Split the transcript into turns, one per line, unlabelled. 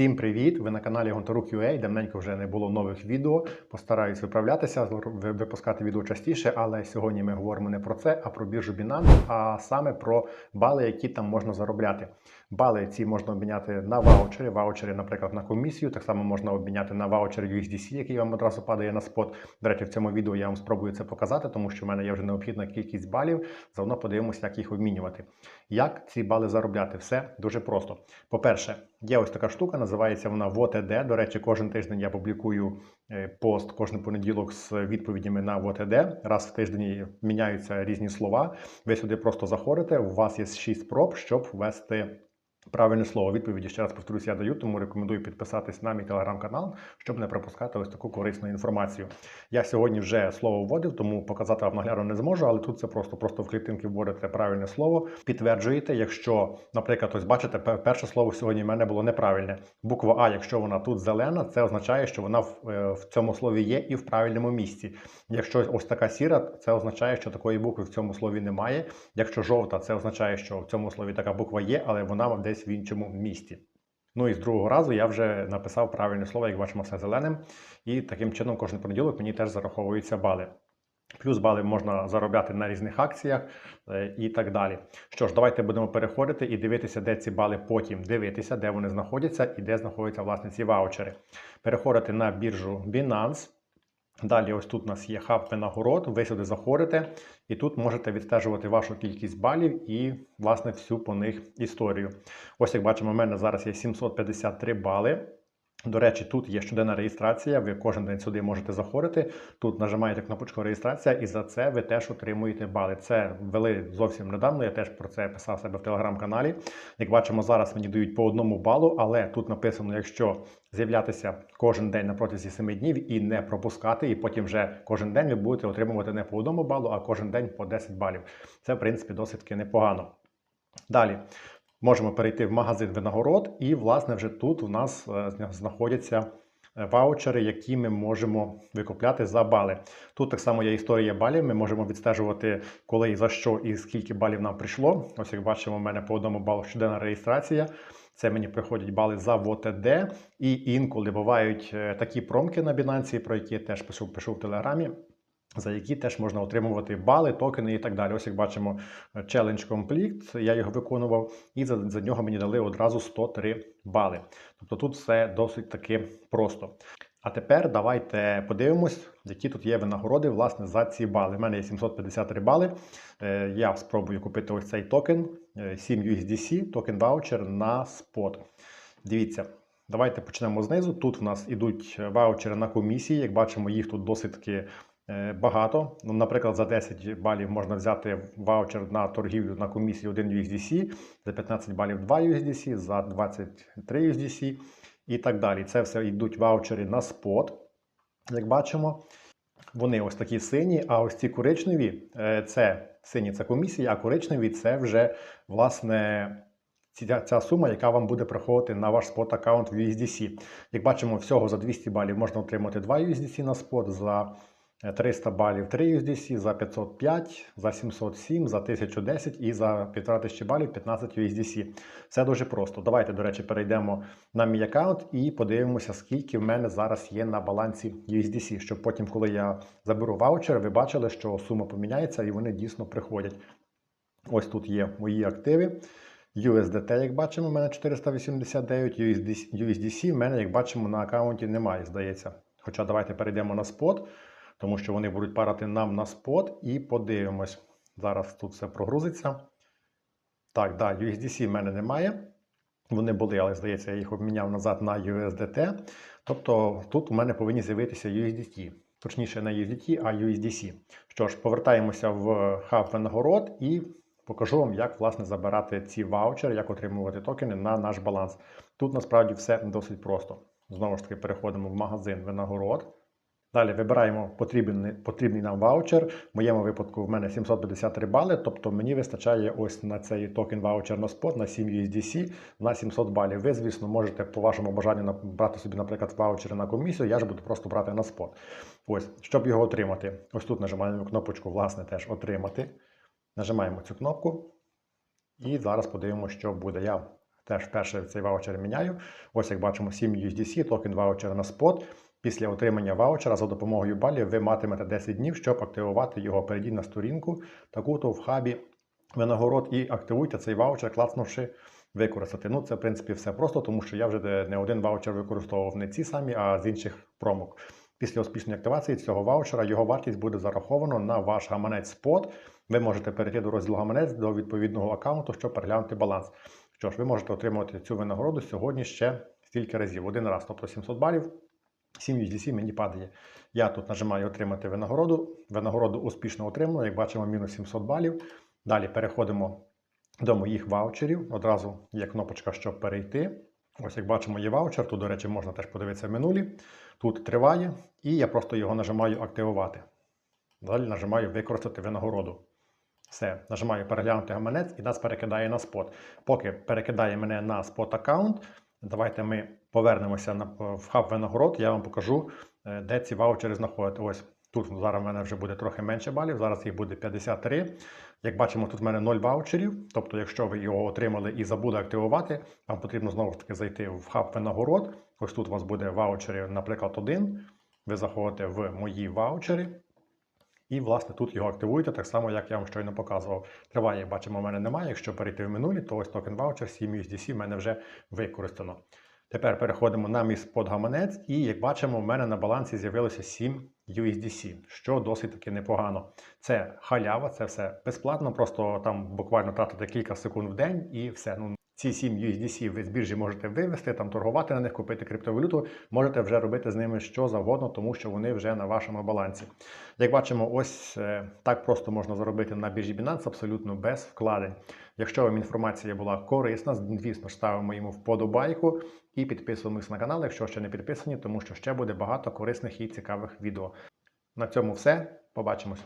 Всім привіт! Ви на каналі Гонтарук.ua. Давненько вже не було нових відео. Постараюсь виправлятися, випускати відео частіше, але сьогодні ми говоримо не про це, а про біржу Binance, а саме про бали, які там можна заробляти. Бали ці можна обміняти на ваучери. Ваучери, наприклад, на комісію. Так само можна обміняти на ваучер USDC, який вам одразу падає на спот. До речі, в цьому відео я вам спробую це показати, тому що в мене є вже необхідна кількість балів. Заодно подивимося, як їх обмінювати. Як ці бали заробляти? Все дуже просто. По-перше, є ось така штука, називається вона ВОТД. До речі, кожен тиждень я публікую е, пост кожен понеділок з відповідями на ВОТД. Раз в тиждень міняються різні слова. Ви сюди просто заходите. У вас є 6 проб, щоб ввести. Правильне слово відповіді ще раз повторюсь, я даю, тому рекомендую підписатись на мій телеграм-канал, щоб не пропускати ось таку корисну інформацію. Я сьогодні вже слово вводив, тому показати вам наглядно не зможу, але тут це просто просто в клітинки вводите правильне слово, підтверджуєте. Якщо, наприклад, ось бачите, перше слово сьогодні в мене було неправильне. Буква А, якщо вона тут зелена, це означає, що вона в, е, в цьому слові є і в правильному місці. Якщо ось така сіра, це означає, що такої букви в цьому слові немає. Якщо жовта, це означає, що в цьому слові така буква є, але вона десь в іншому місці. Ну і з другого разу я вже написав правильне слово, як бачимо, все зеленим. І таким чином кожен понеділок мені теж зараховуються бали. Плюс бали можна заробляти на різних акціях е, і так далі. Що ж, давайте будемо переходити і дивитися, де ці бали потім дивитися, де вони знаходяться і де знаходяться власне ці ваучери. Переходити на біржу Binance. Далі, ось тут у нас є хаб винагород. Ви сюди заходите, і тут можете відстежувати вашу кількість балів і, власне, всю по них історію. Ось як бачимо, у мене зараз є 753 бали. До речі, тут є щоденна реєстрація. Ви кожен день сюди можете заходити. Тут нажимаєте кнопочку реєстрація, і за це ви теж отримуєте бали. Це ввели зовсім недавно. Я теж про це писав себе в телеграм-каналі. Як бачимо, зараз мені дають по одному балу, але тут написано, якщо з'являтися кожен день на протязі 7 днів і не пропускати, і потім вже кожен день ви будете отримувати не по одному балу, а кожен день по 10 балів. Це, в принципі, досить таки непогано. Далі можемо перейти в магазин винагород, і, власне, вже тут у нас е, знаходяться е, ваучери, які ми можемо викупляти за бали. Тут так само є історія балів. Ми можемо відстежувати, коли і за що і скільки балів нам прийшло. Ось як бачимо, у мене по одному балу щоденна реєстрація. Це мені приходять бали за ВОТД, і інколи бувають е, такі промки на Binance, про які я теж пишу, пишу в Телеграмі. За які теж можна отримувати бали, токени і так далі. Ось як бачимо, е, Challenge Complete, я його виконував, і за, за нього мені дали одразу 103 бали. Тобто тут все досить таки просто. А тепер давайте подивимось, які тут є винагороди власне за ці бали. У мене є 753 бали. Е, Я спробую купити ось цей токен е, 7 USDC, токен ваучер на спот. Дивіться, давайте почнемо знизу. Тут в нас ідуть ваучери на комісії. Як бачимо, їх тут досить таки е, багато. Ну, наприклад, за 10 балів можна взяти ваучер на торгівлю на комісії 1 USDC, за 15 балів 2 USDC, за 23 USDC і так далі. Це все йдуть ваучери на спот. Як бачимо, вони ось такі сині, а ось ці коричневі е, це сині це комісія, а коричневі це вже власне ця, ця сума, яка вам буде приходити на ваш спот аккаунт в USDC. Як бачимо, всього за 200 балів можна отримати 2 USDC на спот, за е, 300 балів 3 USDC, за 505, за 707, за 1010 і за 1500 балів 15 USDC. Все дуже просто. Давайте, до речі, перейдемо на мій аккаунт і подивимося, скільки в мене зараз є на балансі USDC, щоб потім, коли я заберу ваучер, ви бачили, що сума поміняється і вони дійсно приходять. Ось тут є мої активи. USDT, як бачимо, у мене 489, USDC, USDC в мене, як бачимо, на аккаунті немає, здається. Хоча давайте перейдемо на спот, тому що вони будуть парати нам на спот і подивимось. Зараз тут все прогрузиться. Так, да, USDC в мене немає. Вони були, але здається, я їх обміняв назад на USDT. Тобто тут у мене повинні з'явитися USDT. Точніше, не USDT, а USDC. Що ж, повертаємося в хаб винагород і покажу вам, як власне забирати ці ваучери, як отримувати токени на наш баланс. Тут насправді все досить просто. Знову ж таки, переходимо в магазин винагород. Далі вибираємо потрібний, потрібний нам ваучер. В моєму випадку в мене 753 бали, тобто мені вистачає ось на цей токен ваучер на спот на 7 USDC на 700 балів. Ви, звісно, можете по вашому бажанню брати собі, наприклад, ваучери на комісію. Я ж буду просто брати на спот. Ось, щоб його отримати, ось тут нажимаємо кнопочку, власне, теж отримати. Нажимаємо цю кнопку. І зараз подивимося, що буде. Я теж вперше цей ваучер міняю. Ось як бачимо, 7 USDC, токен ваучера на спот. Після отримання ваучера за допомогою балів ви матимете 10 днів, щоб активувати його. Перейдіть на сторінку, таку-то в хабі винагород і активуйте цей ваучер, клацнувши використати. Ну, це в принципі все просто, тому що я вже не один ваучер використовував не ці самі, а з інших промок. Після успішної активації цього ваучера його вартість буде зараховано на ваш гаманець спот. Ви можете перейти до розділу гаманець до відповідного аккаунту, щоб переглянути баланс. Що ж, ви можете отримати цю винагороду сьогодні ще стільки разів. Один раз, тобто 700 балів. 7 USDC мені падає. Я тут нажимаю отримати винагороду. Винагороду успішно отримано. Як бачимо, мінус 700 балів. Далі переходимо до моїх ваучерів. Одразу є кнопочка, щоб перейти. Ось як бачимо, є ваучер. Тут, до речі, можна теж подивитися в минулі. Тут триває, і я просто його нажимаю активувати. Далі нажимаю використати винагороду. Все, нажимаю переглянути гаманець і нас перекидає на спот. Поки перекидає мене на спот аккаунт, давайте ми повернемося на, в хаб винагород. Я вам покажу, е, де ці ваучери знаходяться. Ось тут зараз в мене вже буде трохи менше балів, зараз їх буде 53. Як бачимо, тут в мене 0 ваучерів. Тобто, якщо ви його отримали і забули активувати, вам потрібно знову ж таки зайти в хаб винагород. Ось тут у вас буде ваучери, наприклад, один. Ви заходите в мої ваучери. І, власне, тут його активуєте, так само, як я вам щойно показував. Триває, бачимо, у мене немає. Якщо перейти в минулі, то ось токен ваучер 7 USDC в мене вже використано. Тепер переходимо на мій спот гаманець, і як бачимо, у мене на балансі з'явилося 7 USDC, що досить таки непогано. Це халява, це все безплатно, просто там буквально тратити кілька секунд в день і все. Ну, ці 7 USDC ви з біржі можете вивести, там торгувати на них, купити криптовалюту, можете вже робити з ними що завгодно, тому що вони вже на вашому балансі. Як бачимо, ось е, так просто можна заробити на біржі Binance абсолютно без вкладень. Якщо вам інформація була корисна, звісно ставимо йому вподобайку і підписуємось на канал, якщо ще не підписані, тому що ще буде багато корисних і цікавих відео. На цьому все. Побачимось.